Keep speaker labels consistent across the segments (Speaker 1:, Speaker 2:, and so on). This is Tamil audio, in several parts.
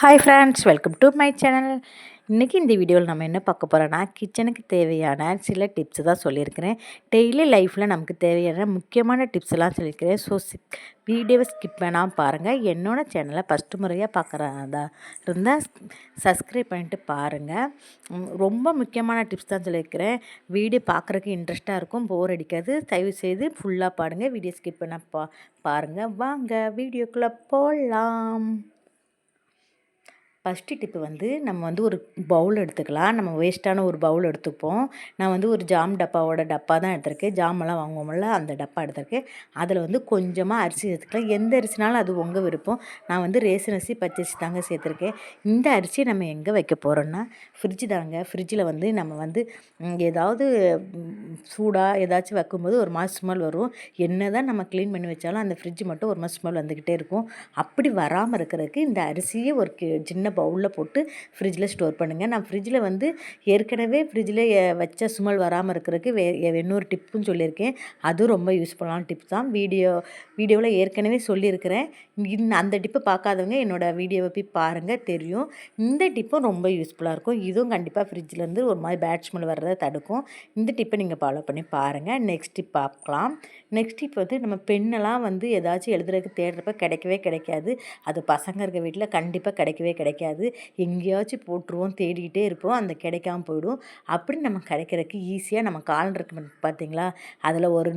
Speaker 1: Hi friends welcome to my channel இன்றைக்கி இந்த வீடியோவில் நம்ம என்ன பார்க்க போகிறோன்னா கிச்சனுக்கு தேவையான சில டிப்ஸ் தான் சொல்லியிருக்கிறேன். டெய்லி லைஃப்பில் நமக்கு தேவையான முக்கியமான டிப்ஸ் எல்லாம் சொல்லியிருக்கிறேன். ஸோ வீடியோவை ஸ்கிப் வேணாம் பாருங்கள் என்னோடய சேனலை ஃபஸ்ட்டு முறையாக பார்க்குறதா இருந்தால் சப்ஸ்கிரைப் பண்ணிட்டு பாருங்கள் ரொம்ப முக்கியமான டிப்ஸ் தான் சொல்லியிருக்கிறேன். வீடியோ பார்க்குறதுக்கு இன்ட்ரெஸ்ட்டாக இருக்கும். போர் அடிக்காது. தயவு செய்து ஃபுல்லாக பாருங்கள் வீடியோ ஸ்கிப் பண்ண பா பாருங்கள் வாங்க வீடியோக்குள்ளே போடலாம் ஃபஸ்ட்டு டிப்பு வந்து நம்ம வந்து ஒரு பவுல் எடுத்துக்கலாம். நம்ம வேஸ்ட்டான ஒரு பவுல் எடுத்துப்போம். நான் வந்து ஒரு ஜாம் டப்பாவோட டப்பா தான் எடுத்திருக்கேன். ஜாமெல்லாம் வாங்குவோம்ல அந்த டப்பா எடுத்திருக்கேன். அதில் வந்து கொஞ்சமாக அரிசி சேர்த்துக்கலாம். எந்த அரிசினாலும் அது உங்கள் விருப்பம். நான் வந்து ரேசன் அரிசி பச்சரிசி தாங்க சேர்த்துருக்கேன். இந்த அரிசியை நம்ம எங்கே வைக்க போகிறோன்னா ஃப்ரிட்ஜ் தாங்க. ஃப்ரிட்ஜில் வந்து நம்ம வந்து ஏதாவது சூடாக ஏதாச்சும் வைக்கும்போது ஒரு மாதம் ஸ்மெல் வரும். என்ன தான் நம்ம க்ளீன் பண்ணி வச்சாலும் அந்த ஃப்ரிட்ஜ் மட்டும் ஒரு மாதம் ஸ்மெல் வந்துக்கிட்டே இருக்கும். அப்படி வராமல் இருக்கிறதுக்கு இந்த அரிசியே ஒரு சின்ன பவுலில் போட்டு ஃப்ரிட்ஜில் ஸ்டோர் பண்ணுங்கள் நான் ஃப்ரிட்ஜில் வந்து ஏற்கனவே ஃப்ரிட்ஜில் வச்ச சுமல் வராமல் இருக்கிறதுக்கு வே இன்னொரு டிப்புன்னு சொல்லியிருக்கேன். அதுவும் ரொம்ப யூஸ்ஃபுல்லான டிப் தான். வீடியோ வீடியோவில் ஏற்கனவே சொல்லியிருக்கிறேன். அந்த டிப்பை பார்க்காதவங்க என்னோடய வீடியோவை போய் பாருங்கள் தெரியும். இந்த டிப்பும் ரொம்ப யூஸ்ஃபுல்லாக இருக்கும். இதுவும் கண்டிப்பாக ஃப்ரிட்ஜிலேருந்து ஒரு மாதிரி பேட் ஸ்மெல் வர்றதை தடுக்கும். இந்த டிப்பை நீங்கள் ஃபாலோ பண்ணி பாருங்கள் நெக்ஸ்ட் டிப் பார்க்கலாம். நெக்ஸ்ட் டிப் வந்து நம்ம பெண்ணெல்லாம் வந்து ஏதாச்சும் எழுதுறதுக்கு தேடுறப்ப கிடைக்கவே கிடைக்காது. அது பசங்க இருக்க வீட்டில் கண்டிப்பாக கிடைக்கவே கிடைக்காது. எங்கேயாச்சும் போட்டுருவோம் தேடிக்கிட்டே இருப்போம் அந்த கிடைக்காம போயிடும். அப்படி நம்ம கிடைக்கிறதுக்கு ஈஸியாக நம்ம காலண்டர் இருக்கு பார்த்தீங்களா அதில் ஒரு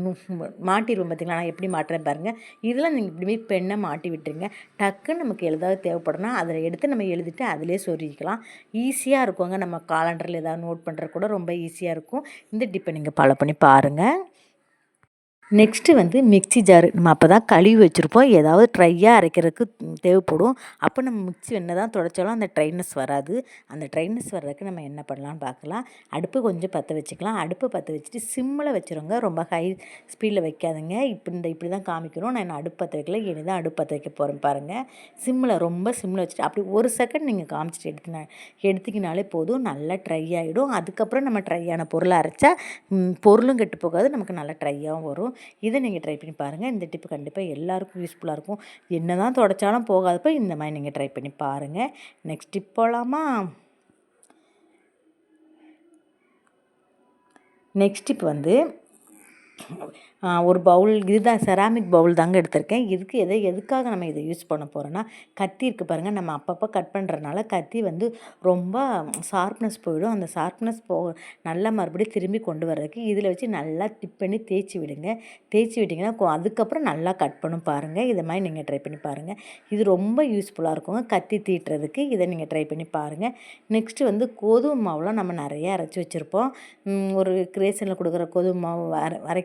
Speaker 1: மாட்டிடுவோம் பார்த்தீங்களா நான் எப்படி மாட்டுறேன் பாருங்கள் இதெல்லாம் நீங்கள் இப்படிமே பெண்ணை மாட்டி விட்டுருங்க. டக்குன்னு நமக்கு எழுதாவது தேவைப்படும்னா அதில் எடுத்து நம்ம எழுதிட்டு அதிலே சொருகிக்கலாம் ஈஸியாக இருக்குங்க. நம்ம காலண்டரில் ஏதாவது நோட் பண்ணுறது கூட ரொம்ப ஈஸியாக இருக்கும். இந்த டிப்பை நீங்கள் ஃபாலோ பண்ணி பாருங்கள் நெக்ஸ்ட்டு வந்து மிக்சி ஜாரு. நம்ம அப்போ தான் கழுவி வச்சுருப்போம். ஏதாவது ட்ரையாக அரைக்கிறதுக்கு தேவைப்படும். அப்போ நம்ம மிக்சி என்ன தான் துடைச்சாலும் அந்த ட்ரைனஸ் வராது. அந்த ட்ரைனஸ் வர்றதுக்கு நம்ம என்ன பண்ணலான்னு பார்க்கலாம். அடுப்பு கொஞ்சம் பற்ற வச்சுக்கலாம். அடுப்பு பற்ற வச்சுட்டு சிம்மில் வச்சுருங்க. ரொம்ப ஹை ஸ்பீடில் வைக்காதுங்க. இப்போ இந்த இப்படி தான் காமிக்கிறோம். நான் அடுப்பு பற்ற வைக்கல. இனி தான் அடுப்பு பற்ற வைக்க போகிறேன் பாருங்கள் சிம்மில் ரொம்ப சிம்மில் வச்சுட்டு அப்படி ஒரு செகண்ட் நீங்கள் காமிச்சிட்டு எடுத்துனா எடுத்துக்கினாலே போதும். நல்லா ட்ரை ஆகிடும் அதுக்கப்புறம் நம்ம ட்ரையான பொருளை அரைச்சா பொருளும் கெட்டு போகாது. நமக்கு நல்லா ட்ரையாகவும் வரும். இதை நீங்கள் ட்ரை பண்ணி பாருங்கள். இந்த டிப்பு கண்டிப்பாக எல்லாருக்கும் யூஸ்ஃபுல்லாக இருக்கும். என்ன தான் தொடச்சாலும் போகாதப்போ இந்த மாதிரி நீங்கள் ட்ரை பண்ணி பாருங்கள். நெக்ஸ்ட் டிப் போகலாமா? நெக்ஸ்ட் டிப் வந்து ஒரு பவுல் இதுதான் செராமிக் பவுல் தாங்க எடுத்திருக்கேன். இதுக்கு எதை எதுக்காக நம்ம இதை யூஸ் பண்ண போகிறோன்னா கத்தி இருக்குது பாருங்கள் நம்ம அப்பப்போ கட் பண்ணுறதுனால கத்தி வந்து ரொம்ப ஷார்ப்னஸ் போயிடும். அந்த ஷார்ப்னஸ் போ நல்லா மறுபடியும் திரும்பி கொண்டு வர்றதுக்கு இதில் வச்சு நல்லா டிப் பண்ணி தேய்ச்சி விடுங்க. தேய்ச்சி விட்டிங்கன்னா அதுக்கப்புறம் நல்லா கட் பண்ணும் பாருங்கள் இதை மாதிரி நீங்கள் ட்ரை பண்ணி பாருங்கள் இது ரொம்ப யூஸ்ஃபுல்லாக இருக்குங்க. கத்தி தீட்டுறதுக்கு இதை நீங்கள் ட்ரை பண்ணி பாருங்கள் நெக்ஸ்ட்டு வந்து கோதுமை மாவுலாம் நம்ம நிறைய அரைச்சி வச்சுருப்போம். ஒரு கிரேசனில் கொடுக்குற கோதுமை மாவு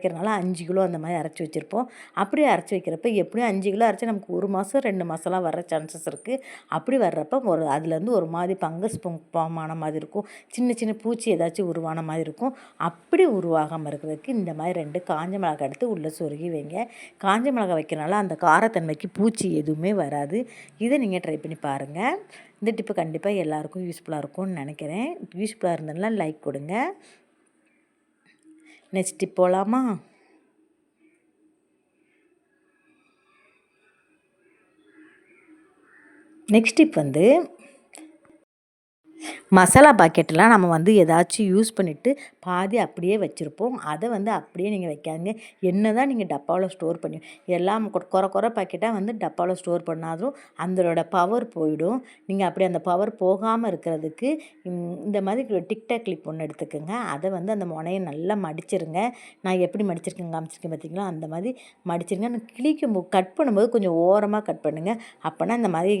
Speaker 1: அரைக்கிறனால அஞ்சு கிலோ அந்த மாதிரி அரைச்சி வச்சுருப்போம். அப்படியே அரைச்சி வைக்கிறப்ப எப்படியும் அஞ்சு கிலோ அரைச்சி நமக்கு ஒரு மாதம் ரெண்டு மாதம்லாம் வர சான்சஸ் இருக்குது அப்படி வர்றப்ப ஒரு அதுலேருந்து ஒரு மாதிரி பங்கஸ் பாமான மாதிரி இருக்கும். சின்ன சின்ன பூச்சி ஏதாச்சும் உருவான மாதிரி இருக்கும். அப்படி உருவாகாமல் இருக்கிறதுக்கு இந்த மாதிரி ரெண்டு காஞ்ச மிளகாய் எடுத்து உள்ளே சொருகி வைங்க. காஞ்ச மிளகாய் வைக்கிறனால அந்த காரத்தன்மைக்கு பூச்சி எதுவுமே வராது. இதை நீங்கள் ட்ரை பண்ணி பாருங்கள் இந்த டிப்பு கண்டிப்பாக எல்லாருக்கும் யூஸ்ஃபுல்லாக இருக்கும்னு நினைக்கிறேன். யூஸ்ஃபுல்லாக இருந்ததுனால லைக் கொடுங்க. நெக்ஸ்ட் டிப் போகலாமா நெக்ஸ்ட் டிப் வந்து மசாலா பாக்கெட்டெலாம் நம்ம வந்து ஏதாச்சும் யூஸ் பண்ணிவிட்டு பாதி அப்படியே வச்சுருப்போம். அதை வந்து அப்படியே நீங்கள் வைக்காதீங்க. என்ன தான் நீங்கள் டப்பாவில் ஸ்டோர் பண்ணி எல்லாம் குறை குறை பாக்கெட்டாக வந்து டப்பாவில் ஸ்டோர் பண்ணாலும் அதோட பவர் போயிடும். நீங்கள் அப்படி அந்த பவர் போகாமல் இருக்கிறதுக்கு இந்த மாதிரி டிக்டாக் கிளிப் ஒன்று எடுத்துக்கோங்க. அதை வந்து அந்த முனையை நல்லா மடிச்சிருங்க. நான் எப்படி மடிச்சிருக்கேன் காமிச்சிருக்கேன் பார்த்தீங்களா அந்த மாதிரி மடிச்சிருங்க. கிளிக்கும் கட் பண்ணும்போது கொஞ்சம் ஓரமாக கட் பண்ணுங்கள் அப்போனா இந்த மாதிரி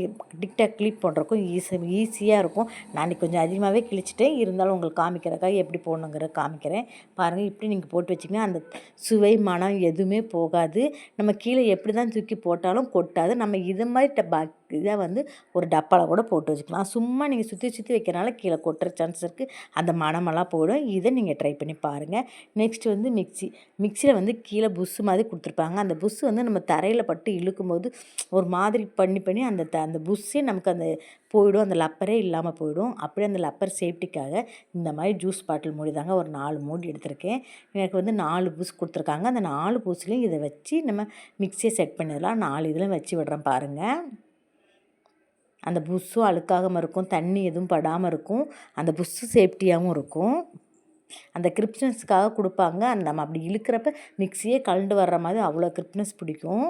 Speaker 1: டிக்டாக் கிளிப் பண்ணுறக்கும் ஈஸி ஈஸியாக இருக்கும். நான் கொஞ்சம் அதிகமாகவே கிழிச்சிட்டேன். இருந்தாலும் உங்களுக்கு காமிக்கிறக்காக எப்படி போடணுங்கிற காமிக்கிறேன். பாருங்கள் இப்படி நீங்கள் போட்டு வச்சிங்கன்னா அந்த சுவை மனம் எதுவுமே போகாது. நம்ம கீழே எப்படி தான் தூக்கி போட்டாலும் கொட்டாது. நம்ம இது மாதிரி பா இதை வந்து ஒரு டப்பாவில் கூட போட்டு வச்சுக்கலாம். சும்மா நீங்கள் சுற்றி சுற்றி வைக்கிறனால கீழே கொட்டுற சான்ஸ் இருக்குது அந்த மனமெல்லாம் போயிடும். இதை நீங்கள் ட்ரை பண்ணி பாருங்கள் நெக்ஸ்ட் வந்து மிக்சி. மிக்சியில் வந்து கீழே புஸ்ஸு மாதிரி கொடுத்துருப்பாங்க. அந்த புஸ்ஸு வந்து நம்ம தரையில் பட்டு இழுக்கும்போது ஒரு மாதிரி பண்ணி பண்ணி அந்த த அந்த புஸ்ஸே நமக்கு அந்த போயிடும். அந்த லப்பரே இல்லாமல் போயிடும். அப்படியே அந்த லப்பர் சேஃப்டிக்காக இந்த மாதிரி ஜூஸ் பாட்டில் மூடி தாங்க ஒரு நாலு மூடி எடுத்திருக்கேன். எனக்கு வந்து நாலு பூஸ் கொடுத்துருக்காங்க. அந்த நாலு பூஸ்லேயும் இதை வச்சு நம்ம மிக்சியை செட் பண்ணிடலாம். நாலு இதில் வச்சு விடுறேன் பாருங்கள் அந்த புஷ்ஷும் அழுக்காகாமல் இருக்கும் தண்ணி எதுவும் படாமல் இருக்கும் அந்த புஷ்ஷு சேஃப்டியாகவும் இருக்கும். அந்த கிரிப்னஸ்க்காக கொடுப்பாங்க. அந்த நம்ம அப்படி இழுக்கிறப்ப மிக்சியே கலண்டு வர்ற மாதிரி அவ்வளோ கிரிப்னஸ் பிடிக்கும்.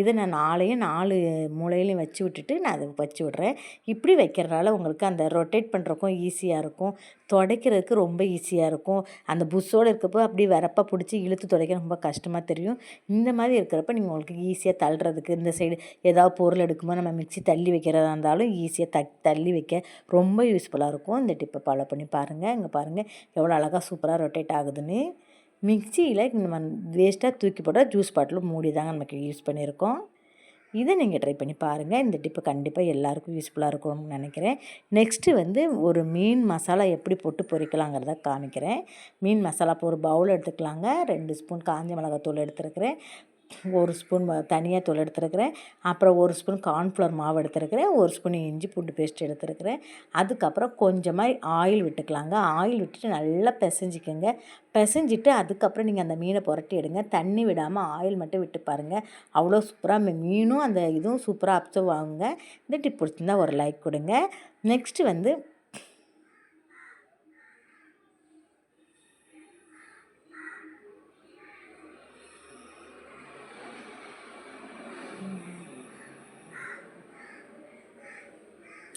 Speaker 1: இதை நான் நாளையும் நாலு மூலையிலையும் வச்சு விட்டுட்டு நான் அதை வச்சு விட்றேன். இப்படி வைக்கிறனால உங்களுக்கு அந்த ரொட்டேட் பண்ணுறக்கும் ஈஸியாக இருக்கும். துடைக்கிறதுக்கு ரொம்ப ஈஸியாக இருக்கும். அந்த புஷ்ஷோடு இருக்கப்போ அப்படி வரப்ப பிடிச்சி இழுத்து துடைக்க ரொம்ப கஷ்டமாக தெரியும். இந்த மாதிரி இருக்கிறப்ப நீங்கள் உங்களுக்கு ஈஸியாக தள்ளுறதுக்கு இந்த சைடு ஏதாவது பொருள் எடுக்கும்போது நம்ம மிக்சி தள்ளி வைக்கிறதா இருந்தாலும் ஈஸியாக த தள்ளி வைக்க ரொம்ப யூஸ்ஃபுல்லாக இருக்கும். இந்த டிப்பை ஃபாலோ பண்ணி பாருங்கள் இங்கே பாருங்கள் எவ்வளோ அழகாக சூப்பராக ரொட்டேட் ஆகுதுன்னு. மிக்சியில் நம்ம வேஸ்ட்டாக தூக்கி போட்டால் ஜூஸ் பாட்டில் மூடி தாங்க நமக்கு யூஸ் பண்ணியிருக்கோம். இதை நீங்கள் ட்ரை பண்ணி பாருங்கள் இந்த டிப்பு கண்டிப்பாக எல்லாருக்கும் யூஸ்ஃபுல்லாக இருக்கும்னு நினைக்கிறேன். நெக்ஸ்ட்டு வந்து ஒரு மீன் மசாலா எப்படி போட்டு பொரிக்கலாங்கிறத காமிக்கிறேன். மீன் மசாலா இப்போ ஒரு பவுல் எடுத்துக்கலாங்க. ரெண்டு ஸ்பூன் காஞ்ச மிளகாத்தூள் எடுத்துருக்கிறேன். ஒரு ஸ்பூன் தனியாக தூள் எடுத்துருக்கிறேன். அப்புறம் ஒரு ஸ்பூன் கார்ன்ஃப்ளவர் மாவு எடுத்துருக்கிறேன். ஒரு ஸ்பூன் இஞ்சி பூண்டு பேஸ்ட் எடுத்துருக்கிறேன். அதுக்கப்புறம் கொஞ்சமாக ஆயில் விட்டுக்கலாங்க. ஆயில் விட்டுட்டு நல்லா பிசைஞ்சிக்கோங்க. பிசைஞ்சிட்டு அதுக்கப்புறம் நீங்கள் அந்த மீனை புரட்டி எடுங்க. தண்ணி விடாமல் ஆயில் மட்டும் விட்டு பாருங்கள் அவ்வளோ சூப்பராக மீனும் அந்த இதுவும் சூப்பராக அப்சர்வ் ஆகுங்க. இந்த டிப் பிடிச்சிருந்தா ஒரு லைக் கொடுங்க. நெக்ஸ்ட்டு வந்து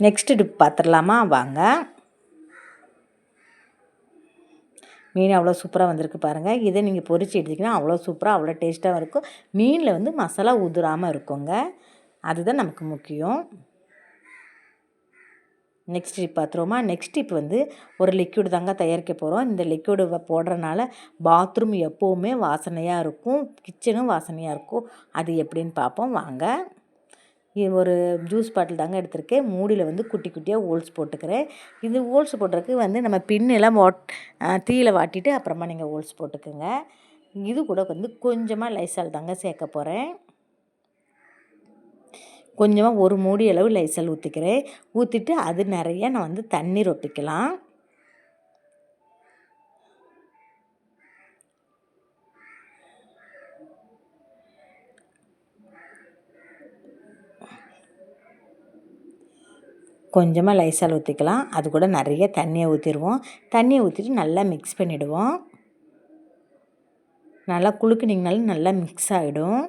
Speaker 1: நெக்ஸ்ட்டு டிப் பார்த்துடலாமா வாங்க. மீன் அவ்வளோ சூப்பராக வந்திருக்கு பாருங்கள் இதை நீங்கள் பொறிச்சு எடுத்திங்கன்னா அவ்வளோ சூப்பராக அவ்வளோ டேஸ்ட்டாகவும் இருக்கும். மீனில் வந்து மசாலா உதிராமல் இருக்குங்க. அதுதான் நமக்கு முக்கியம். நெக்ஸ்ட் டிப் பார்த்துருவோமா நெக்ஸ்ட் டிப் வந்து ஒரு லிக்யூடு தாங்க தயாரிக்க போகிறோம் இந்த லிக்விடு போடுறனால பாத்ரூம் எப்போவுமே வாசனையாக இருக்கும். கிச்சனும் வாசனையாக இருக்கும். அது எப்படின்னு பார்ப்போம் வாங்க. ஒரு ஜூஸ் பாட்டில் தாங்க எடுத்திருக்கேன். மூடியில் வந்து குட்டி குட்டியாக ஹோல்ஸ் போட்டுக்கிறேன். இது ஹோல்ஸ் போடுறதுக்கு வந்து நம்ம பின்னெல்லாம் ஓட் தீயில் வாட்டிட்டு அப்புறமா நீங்கள் ஹோல்ஸ் போட்டுக்கோங்க. இது கூட வந்து கொஞ்சமாக லைசால் தாங்க சேர்க்க போகிறேன் கொஞ்சமாக ஒரு மூடி அளவு லைசால் ஊற்றிக்கிறேன் ஊற்றிட்டு அது நிறைய நான் வந்து தண்ணீர் ஒப்பிக்கலாம் கொஞ்சமாக லைசால் ஊற்றிக்கலாம் அது கூட நிறைய தண்ணியை ஊற்றிடுவோம் தண்ணியை ஊற்றிட்டு நல்லா மிக்ஸ் பண்ணிவிடுவோம் நல்லா குலுக்குனிங்கனாலும் நல்லா மிக்ஸ் ஆகிடும்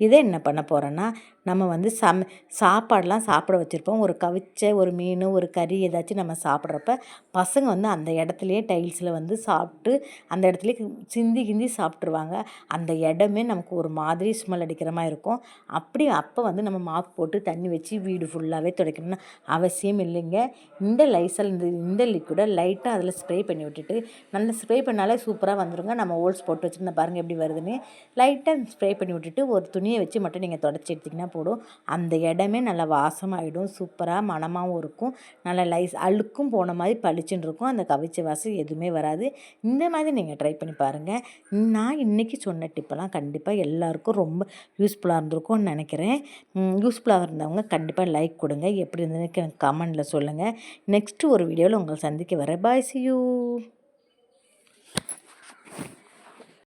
Speaker 1: இதை என்ன பண்ண போகிறேன்னா நம்ம வந்து சம சாப்பாடெலாம் சாப்பிட வச்சுருப்போம். ஒரு கவிச்ச ஒரு மீன் ஒரு கறி ஏதாச்சும் நம்ம சாப்பிட்றப்ப பசங்க வந்து அந்த இடத்துலையே டைல்ஸில் வந்து சாப்பிட்டு அந்த இடத்துலையே சிந்தி கிந்தி சாப்பிட்ருவாங்க அந்த இடமே நமக்கு ஒரு மாதிரி ஸ்மெல் அடிக்கிற மாதிரி இருக்கும். அப்படி அப்போ வந்து நம்ம மாப் போட்டு தண்ணி வச்சு வீடு ஃபுல்லாகவே துடைக்கணும்னு அவசியம் இல்லைங்க. இந்த லைசல் இந்த இந்த லிக்விடை லைட்டாக அதில் ஸ்ப்ரே பண்ணி விட்டுட்டு நல்லா ஸ்ப்ரே பண்ணாலே சூப்பராக வந்துருங்க. நம்ம ஹோல்ஸ் போட்டு வச்சுருந்தா பாருங்கள் எப்படி வருதுன்னு. லைட்டாக ஸ்ப்ரே பண்ணி விட்டுட்டு ஒரு துணியை வச்சு மட்டும் நீங்கள் தொடச்சி எடுத்திங்கன்னா போடும். அந்த இடமே நல்லா வாசமாகிடும் சூப்பராக மனமாகவும் இருக்கும். நல்லா லைஸ் அழுக்கும் போன மாதிரி பளிச்சுன்னு இருக்கும். அந்த கவிச்ச வாசம் எதுவுமே வராது. இந்த மாதிரி நீங்கள் ட்ரை பண்ணி பாருங்கள் நான் இன்றைக்கி சொன்ன டிப்பெல்லாம் கண்டிப்பாக எல்லாருக்கும் ரொம்ப யூஸ்ஃபுல்லாக இருந்திருக்கும்னு நினைக்கிறேன். யூஸ்ஃபுல்லாக இருந்தவங்க கண்டிப்பாக லைக் கொடுங்க. எப்படி இருந்ததுன்னு கமெண்டில் சொல்லுங்கள் நெக்ஸ்ட்டு ஒரு வீடியோவில் உங்களை சந்திக்க வரேன் பாய் சி யூ